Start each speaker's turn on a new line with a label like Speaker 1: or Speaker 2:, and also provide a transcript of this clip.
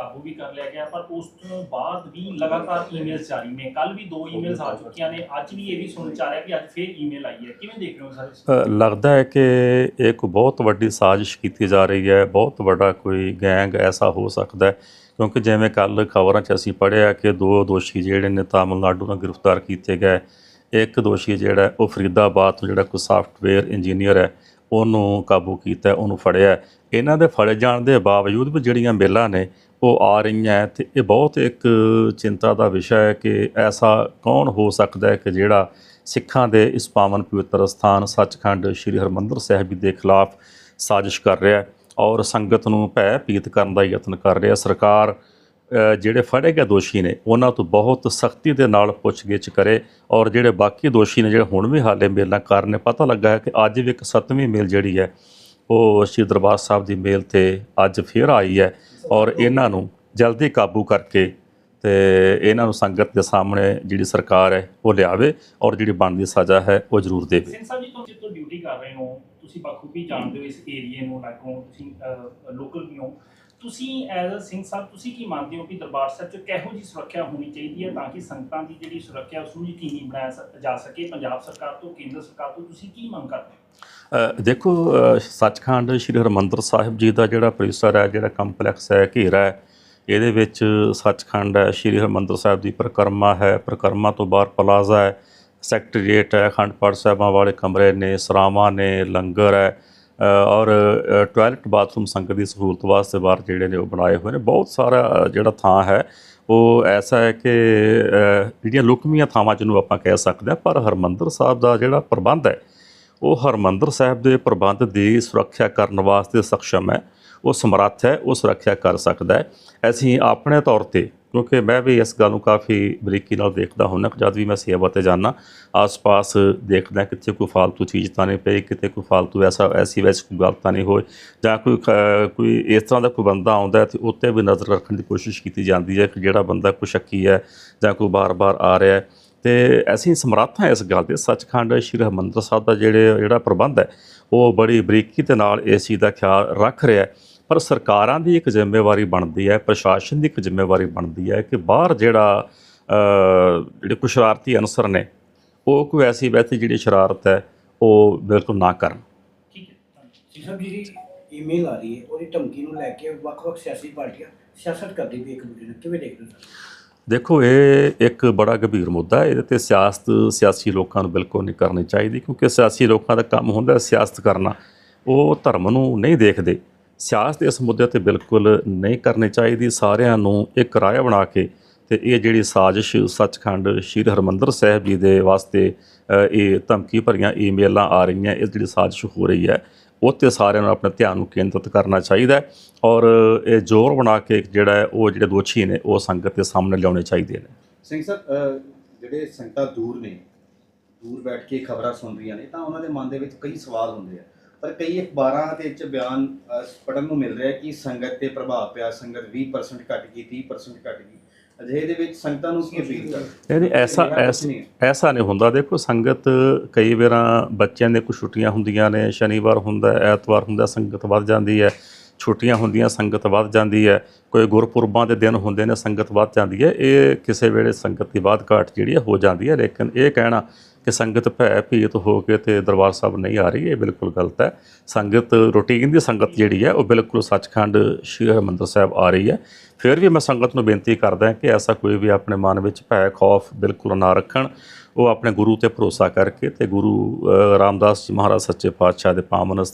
Speaker 1: ਕਾਬੂ ਵੀ ਕਰ ਲਿਆ ਗਿਆ ਪਰ ਉਸ ਤੋਂ ਬਾਅਦ ਵੀ ਲਗਾਤਾਰ ਈਮੇਲਸ ਜਾਰੀ ਨੇ। ਕੱਲ ਵੀ ਦੋ ਈਮੇਲਸ ਆ ਚੁੱਕੀਆਂ ਨੇ। ਅੱਜ ਵੀ ਇਹ ਵੀ ਸੁਣ ਚ ਆ ਰਿਹਾ ਕਿ ਅੱਜ ਫੇਰ ਈਮੇਲ ਆਈ ਹੈ। ਕਿਵੇਂ ਦੇਖ ਰਹੇ ਹੋ ਸਾਰੇ?
Speaker 2: ਲੱਗਦਾ ਹੈ ਕਿ ਇਹ ਕੋਈ ਬਹੁਤ ਵੱਡੀ ਸਾਜ਼ਿਸ਼ ਕੀਤੀ ਜਾ ਰਹੀ ਹੈ। ਬਹੁਤ ਵੱਡਾ ਕੋਈ ਗੈਂਗ ਐਸਾ ਹੋ ਸਕਦਾ ਹੈ ਕਿਉਂਕਿ ਜਿਵੇਂ ਕੱਲ ਖਬਰਾਂ 'ਚ ਅਸੀਂ ਪੜ੍ਹਿਆ ਕਿ ਦੋ ਦੋਸ਼ੀ ਜਿਹੜੇ ਨੇ ਤਾਮਿਲਨਾਡੂ ਤੋਂ ਗ੍ਰਿਫਤਾਰ ਕੀਤੇ ਗਏ। ਇੱਕ ਦੋਸ਼ੀ ਜਿਹੜਾ ਉਹ ਫਰੀਦਾਬਾਦ ਤੋਂ ਜਿਹੜਾ ਕੋਈ ਸਾਫਟਵੇਅਰ ਇੰਜੀਨੀਅਰ ਹੈ ਉਹਨੂੰ ਕਾਬੂ ਕੀਤਾ ਉਹਨੂੰ ਫੜਿਆ ਇਹਨਾਂ ਦੇ ਫੜੇ ਜਾਣ ਦੇ ਬਾਵਜੂਦ ਵੀ ਜਿਹੜੀਆਂ ਮੇਲਾਂ ਨੇ, ਉਹ ਆ ਰਹੀਆਂ ਹੈ ਤੇ ਇਹ ਬਹੁਤ ਇੱਕ ਚਿੰਤਾ ਦਾ ਵਿਸ਼ਾ ਹੈ ਕਿ ਐਸਾ ਕੌਣ ਹੋ ਸਕਦਾ ਹੈ ਕਿ ਜਿਹੜਾ ਸਿੱਖਾਂ ਦੇ ਇਸ ਪਾਵਨ ਪਵਿੱਤਰ ਸਥਾਨ ਸੱਚਖੰਡ ਸ੍ਰੀ ਹਰਮੰਦਰ ਸਾਹਿਬ ਜੀ ਦੇ ਖਿਲਾਫ ਸਾਜ਼ਿਸ਼ ਕਰ ਰਿਹਾ ਹੈ ਔਰ ਸੰਗਤ ਨੂੰ ਭੈ ਭੀਤ ਕਰਨ ਦਾ ਯਤਨ ਕਰ ਰਿਹਾ ਸਰਕਾਰ ਜਿਹੜੇ ਫੜੇ ਗਏ ਦੋਸ਼ੀ ਨੇ, ਉਹਨਾਂ ਤੋਂ ਬਹੁਤ ਸਖਤੀ ਦੇ ਨਾਲ ਪੁੱਛਗਿੱਛ ਕਰੇ ਔਰ ਜਿਹੜੇ ਬਾਕੀ ਦੋਸ਼ੀ ਨੇ, ਜਿਹੜੇ ਹੁਣ ਵੀ ਹਾਲੇ ਮੇਲਾਂ ਕਰ ਨੇ, ਪਤਾ ਲੱਗਾ ਹੈ ਕਿ ਅੱਜ ਵੀ ਇੱਕ ਸੱਤਵੀਂ ਮੇਲ ਜਿਹੜੀ ਹੈ, ਉਹ ਸ਼੍ਰੀ ਦਰਬਾਰ ਸਾਹਿਬ ਦੀ ਮੇਲ ਤੇ ਅੱਜ ਫੇਰ ਆਈ ਹੈ ਔਰ ਇਹਨਾਂ ਨੂੰ ਜਲਦੀ ਕਾਬੂ ਕਰਕੇ ਤੇ ਇਹਨਾਂ ਨੂੰ ਸੰਗਤ ਦੇ ਸਾਹਮਣੇ ਜਿਹੜੀ ਸਰਕਾਰ ਹੈ, ਉਹ ਲਿਆਵੇ ਔਰ ਜਿਹੜੀ ਬਣਦੀ ਸਜ਼ਾ ਹੈ, ਉਹ ਜ਼ਰੂਰ ਦੇਵੇ।
Speaker 1: ਸਿੰਘ ਸਾਹਿਬ ਜੀ, ਤੁਸੀਂ ਤੋਂ ਡਿਊਟੀ ਕਰ ਰਹੇ ਹੋ, ਤੁਸੀਂ ਬਖੂਬੀ ਜਾਣਦੇ ਹੋ ਇਸ ਏਰੀਏ ਨੂੰ, ਲਾਗੋਂ ਤੁਸੀਂ ਲੋਕਲ ਵੀ ਹੋ ਤੁਸੀਂ ਐਜ਼ ਅ ਸਿੰਘ ਸਾਹਿਬ, ਤੁਸੀਂ ਕੀ ਮੰਨਦੇ ਹੋ ਕਿ ਦਰਬਾਰ ਸਾਹਿਬ 'ਚ ਕਿਹੋ ਜੀ ਸੁਰੱਖਿਆ ਹੋਣੀ ਚਾਹੀਦੀ ਹੈ ਤਾਂ ਕਿ ਸੰਗਤਾਂ ਦੀ ਜਿਹੜੀ ਸੁਰੱਖਿਆ ਉਸ ਨੂੰ ਯਕੀਨੀ ਬਣਾਇਆ ਜਾ ਸਕੇ? ਪੰਜਾਬ ਸਰਕਾਰ ਤੋਂ, ਕੇਂਦਰ ਸਰਕਾਰ ਤੋਂ ਤੁਸੀਂ ਕੀ ਮੰਗ ਕਰਦੇ ਹੋ?
Speaker 2: ਦੇਖੋ ਸੱਚਖੰਡ ਸ੍ਰੀ ਹਰਮੰਦਰ ਸਾਹਿਬ ਜੀ ਦਾ ਜਿਹੜਾ ਪਰਿਸਰ ਹੈ, ਜਿਹੜਾ ਕੰਪਲੈਕਸ ਹੈ, ਘੇਰਾ ਹੈ, ਇਹਦੇ ਵਿੱਚ ਸੱਚਖੰਡ ਹੈ, ਸ੍ਰੀ ਹਰਮੰਦਰ ਸਾਹਿਬ ਦੀ ਪ੍ਰਕਰਮਾ ਹੈ, ਪ੍ਰਕਰਮਾ ਤੋਂ ਬਾਹਰ ਪਲਾਜ਼ਾ ਹੈ, ਸੈਕਟਰੀਏਟ ਹੈ, ਅਖੰਡ ਪਾਠ ਸਾਹਿਬਾਂ ਵਾਲੇ ਕਮਰੇ ਨੇ, ਸਰਾਵਾਂ ਨੇ, ਲੰਗਰ ਹੈ ਔਰ ਅ, ਟਾਇਲਟ ਬਾਥਰੂਮ ਸੰਗਤ ਦੀ ਸਹੂਲਤ ਵਾਸਤੇ ਬਾਹਰ ਜਿਹੜੇ ਨੇ ਉਹ ਬਣਾਏ ਹੋਏ ਨੇ। ਬਹੁਤ ਸਾਰਾ ਜਿਹੜਾ ਥਾਂ ਹੈ ਉਹ ਐਸਾ ਹੈ ਕਿ ਜਿਹੜੀਆਂ ਲੁਕਮੀਆਂ ਥਾਵਾਂ ਜਿਹਨੂੰ ਆਪਾਂ ਕਹਿ ਸਕਦੇ ਹਾਂ ਪਰ ਹਰਮੰਦਰ ਸਾਹਿਬ ਦਾ ਜਿਹੜਾ ਪ੍ਰਬੰਧ ਹੈ ਉਹ ਹਰਮੰਦਰ ਸਾਹਿਬ ਦੇ ਪ੍ਰਬੰਧ ਦੀ ਸੁਰੱਖਿਆ ਕਰਨ ਵਾਸਤੇ ਸક્ષਮ ਹੈ ਉਹ ਸਮਰੱਥ ਹੈ ਉਹ ਸੁਰੱਖਿਆ ਕਰ ਸਕਦਾ ਹੈ। ਅਸੀਂ ਆਪਣੇ ਤੌਰ ਤੇ ਕਿਉਂਕਿ ਮੈਂ ਵੀ ਇਸ ਗੱਲ ਨੂੰ ਕਾਫੀ ਬਰੀਕੀ ਨਾਲ ਦੇਖਦਾ ਹੁੰਨਾ ਕਿ ਜਦ ਵੀ ਮੈਂ ਸੇਵਾ ਤੇ ਜਾਂਦਾ, ਆਸ-ਪਾਸ ਦੇਖਦਾ ਕਿੱਥੇ ਕੋਈ ਫਾਲਤੂ ਚੀਜ਼ ਤਾਂ ਨਹੀਂ ਪਈ, ਕਿਤੇ ਕੋਈ ਫਾਲਤੂ ਐਸਾ, ਐਸੀ ਵੈਸ ਕੋਈ ਗੱਲ ਤਾਂ ਨਹੀਂ ਹੋਏ ਜਾਂ ਕੋਈ ਕੋਈ ਇਸ ਤਰ੍ਹਾਂ ਦਾ ਕੋਈ ਬੰਦਾ ਆਉਂਦਾ ਤੇ ਉੱਤੇ ਵੀ ਨਜ਼ਰ ਰੱਖਣ ਦੀ ਕੋਸ਼ਿਸ਼ ਕੀਤੀ ਜਾਂਦੀ ਹੈ ਕਿ ਜਿਹੜਾ ਬੰਦਾ ਕੋਈ ਸ਼ੱਕੀ ਹੈ ਜਾਂ ਕੋਈ ਬਾਰ-ਬਾਰ ਆ ਰਿਹਾ ਹੈ। ਤੇ ਅਸੀਂ ਸਮਰੱਥ ਹਾਂ ਇਸ ਗੱਲ ਦੇ ਸੱਚਖੰਡ ਸ਼੍ਰੀ ਹਰਮੰਦਰ ਸਾਹਿਬ ਦਾ ਜਿਹੜੇ, ਜਿਹੜਾ ਪ੍ਰਬੰਧ ਹੈ, ਉਹ ਬੜੀ ਬਰੀਕੀ ਦੇ ਨਾਲ ਇਸ ਚੀਜ਼ ਦਾ ਖਿਆਲ ਰੱਖ ਰਿਹਾ ਹੈ। ਪਰ ਸਰਕਾਰਾਂ ਦੀ ਇੱਕ ਜ਼ਿੰਮੇਵਾਰੀ ਬਣਦੀ ਹੈ ਪ੍ਰਸ਼ਾਸਨ ਦੀ ਇੱਕ ਜ਼ਿੰਮੇਵਾਰੀ ਬਣਦੀ ਹੈ ਕਿ ਬਾਹਰ ਜਿਹੜਾ ਜਿਹੜੇ ਕੁਛ ਸ਼ਰਾਰਤੀ ਅਨਸਰ ਨੇ ਉਹ ਕੋਈ ਐਸੀ ਵੈਸੀ ਜਿਹੜੀ ਸ਼ਰਾਰਤ ਹੈ ਉਹ ਬਿਲਕੁਲ ਨਾ ਕਰਨ।
Speaker 1: ਠੀਕ ਹੈ ਧੰਨਵਾਦ।
Speaker 3: ਜੀ ਸਾਹਿਬ ਜਿਹੜੀ ਈਮੇਲ ਆ ਰਹੀ ਹੈ ਉਹਦੀ ਧਮਕੀ ਨੂੰ ਲੈ ਕੇ ਵੱਖ-ਵੱਖ ਸਿਆਸੀ ਪਾਰਟੀਆਂ ਸਿਆਸਤ ਕਰਦੀ ਪਈ ਇੱਕ ਦੂਜੇ ਨਾਲ ਕਿਵੇਂ ਦੇਖਦੇ ਹੋ ਸਰ?
Speaker 2: ਦੇਖੋ ਇਹ ਇੱਕ ਬੜਾ ਗੰਭੀਰ ਮੁੱਦਾ ਹੈ ਇਹਦੇ ਤੇ ਸਿਆਸਤ ਸਿਆਸੀ ਲੋਕਾਂ ਨੂੰ ਬਿਲਕੁਲ ਨਹੀਂ ਕਰਨੀ ਚਾਹੀਦੀ ਕਿਉਂਕਿ ਸਿਆਸੀ ਲੋਕਾਂ ਦਾ ਕੰਮ ਹੁੰਦਾ ਸਿਆਸਤ ਕਰਨਾ। ਉਹ ਧਰਮ ਨੂੰ ਨਹੀਂ ਦੇਖਦੇ। ਸਿਆਸਤ ਇਸ ਮੁੱਦੇ ਤੇ ਬਿਲਕੁਲ ਨਹੀਂ ਕਰਨੀ ਚਾਹੀਦੀ। ਸਾਰਿਆਂ ਨੂੰ ਇੱਕ ਰਾਹ ਬਣਾ ਕੇ ਤੇ ਇਹ ਜਿਹੜੀ ਸਾਜ਼ਿਸ਼ ਸੱਚਖੰਡ ਸ੍ਰੀ ਹਰਮੰਦਰ ਸਾਹਿਬ ਜੀ ਦੇ ਵਾਸਤੇ ਇਹ ਧਮਕੀ ਭਰੀਆਂ ਈਮੇਲਾਂ ਆ ਰਹੀਆਂ, ਇਹ ਜਿਹੜੀ ਸਾਜ਼ਿਸ਼ ਹੋ ਰਹੀ ਹੈ, ਉਹ 'ਤੇ ਸਾਰਿਆਂ ਨੂੰ ਆਪਣੇ ਧਿਆਨ ਨੂੰ ਕੇਂਦਰਿਤ ਕਰਨਾ ਚਾਹੀਦਾ ਔਰ ਇਹ ਜ਼ੋਰ ਬਣਾ ਕੇ ਜਿਹੜਾ ਉਹ ਜਿਹੜੇ ਦੋਸ਼ੀ ਨੇ, ਉਹ ਸੰਗਤ ਦੇ ਸਾਹਮਣੇ ਲਿਆਉਣੇ ਚਾਹੀਦੇ ਨੇ।
Speaker 4: ਸਿੰਘ ਸਾਹਿਬ ਜਿਹੜੇ ਸੰਗਤਾਂ ਦੂਰ ਨੇ, ਦੂਰ ਬੈਠ ਕੇ ਖਬਰਾਂ ਸੁਣ ਰਹੀਆਂ ਨੇ, ਤਾਂ ਉਹਨਾਂ ਦੇ ਮਨ ਦੇ ਵਿੱਚ ਕਈ ਸਵਾਲ ਹੁੰਦੇ ਆ। ਪਰ ਕਈ ਅਖਬਾਰਾਂ ਦੇ ਵਿੱਚ ਬਿਆਨ ਅਹ, ਪੜ੍ਹਨ ਨੂੰ ਮਿਲ ਰਿਹਾ ਕਿ ਸੰਗਤ ਤੇ ਪ੍ਰਭਾਵ ਪਿਆ ਸੰਗਤ 20% ਘਟ ਗਈ 30% ਘਟ ਗਈ ਅਜਿਹੇ ਦੇ ਵਿੱਚ ਸੰਗਤਾਂ ਨੂੰ ਕੀ ਅਪੀਲ ਕਰ
Speaker 2: ਨਹੀਂ ਐਸਾ ਐਸ-
Speaker 4: ਨਹੀਂ
Speaker 2: ਹੁੰਦਾ। ਦੇਖੋ ਸੰਗਤ ਕਈ ਵਾਰਾਂ ਬੱਚਿਆਂ ਦੇ ਕੁਝ ਛੁੱਟੀਆਂ ਹੁੰਦੀਆਂ ਨੇ ਸ਼ਨੀਵਾਰ ਹੁੰਦਾ ਐਤਵਾਰ ਹੁੰਦਾ ਸੰਗਤ ਵੱਧ ਜਾਂਦੀ ਹੈ। ਛੁੱਟੀਆਂ ਹੁੰਦੀਆਂ ਸੰਗਤ ਵੱਧ ਜਾਂਦੀ ਹੈ। ਕੋਈ ਗੁਰਪੁਰਬਾਂ ਦੇ ਦਿਨ ਹੁੰਦੇ ਨੇ ਸੰਗਤ ਵੱਧ ਜਾਂਦੀ ਹੈ। ਇਹ ਕਿਸੇ ਵੇਲੇ ਸੰਗਤ ਦੀ ਬਾਤ ਘਾਟ ਜਿਹੜੀ ਹੈ ਹੋ ਜਾਂਦੀ ਹੈ। ਲੇਕਿਨ ਇਹ ਕਹਿਣਾ ਕਿ ਸੰਗਤ ਭੈ ਭੀਤ ਹੋ ਕੇ ਤੇ ਦਰਬਾਰ ਸਾਹਿਬ ਨਹੀਂ ਆ ਰਹੀ, ਇਹ ਬਿਲਕੁਲ ਗਲਤ ਹੈ। ਸੰਗਤ, ਰੂਟੀਨ ਦੀ ਸੰਗਤ ਜਿਹੜੀ ਹੈ, ਉਹ ਬਿਲਕੁਲ ਸੱਚਖੰਡ ਸ੍ਰੀ ਹਰਿਮੰਦਰ ਸਾਹਿਬ ਆ ਰਹੀ ਹੈ। ਫਿਰ ਵੀ ਮੈਂ ਸੰਗਤ ਨੂੰ ਬੇਨਤੀ ਕਰਦਾ ਕਿ ਐਸਾ ਕੋਈ ਵੀ ਆਪਣੇ ਮਨ ਵਿੱਚ ਭੈ, ਖੌਫ ਬਿਲਕੁਲ ਨਾ ਰੱਖਣ। ਉਹ ਆਪਣੇ ਗੁਰੂ ਤੇ ਭਰੋਸਾ ਕਰਕੇ ਤੇ ਗੁਰੂ ਰਾਮਦਾਸ ਜੀ ਮਹਾਰਾਜ ਸੱਚੇ ਪਾਤਸ਼ਾਹ ਦੇ ਪਾਵਨ